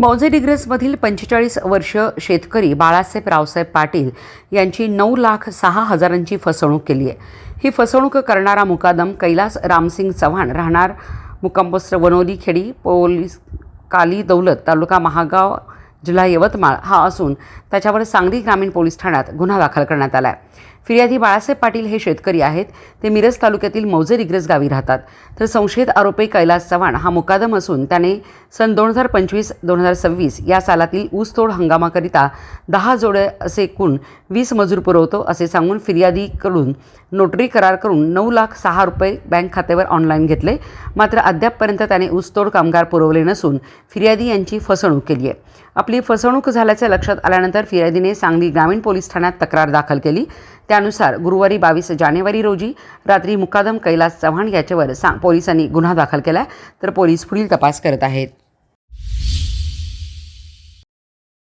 मौजे डिग्रसमधील पंचेचाळीस वर्ष शेतकरी बाळासाहेब रावसाहेब पाटील यांची नऊ लाख सहा हजारांची फसवणूक केली आहे. ही फसवणूक करणारा मुकादम कैलास रामसिंग चव्हाण राहणार मुक्कामपोस्ट वनोली खेडी पोलीस काली दौलत तालुका महागाव जिल्हा यवतमाळ हा असून त्याच्यावर सांगली ग्रामीण पोलीस ठाण्यात गुन्हा दाखल करण्यात आला आहे फिर्यादी बाळासाहेब पाटील हे शेतकरी आहेत. ते मिरज तालुक्यातील मौजे रिग्रज गावी राहतात. तर संशयित आरोपी कैलास चव्हाण हा मुकादम असून त्याने सन दोन हजार पंचवीस दोन हजार सव्वीस या सालातील ऊसतोड हंगामाकरिता दहा जोडे असे एकूण वीस मजूर पुरवतो असे सांगून फिर्यादीकडून नोटरी करार करून नऊ लाख सहा रुपये बँक खात्यावर ऑनलाईन घेतले. मात्र अद्यापपर्यंत त्याने ऊसतोड कामगार पुरवले नसून फिर्यादी यांची फसवणूक केली आहे. आपली फसवणूक झाल्याचे लक्षात आल्यानंतर फिर्यादीने सांगली ग्रामीण पोलीस ठाण्यात तक्रार दाखल केली. त्यानुसार गुरुवारी बावीस जानेवारी रोजी रात्री मुकादम कैलास चव्हाण याच्यावर सा पोलिसांनी गुन्हा दाखल केला तर पोलीस पुढील तपास करत आहेत.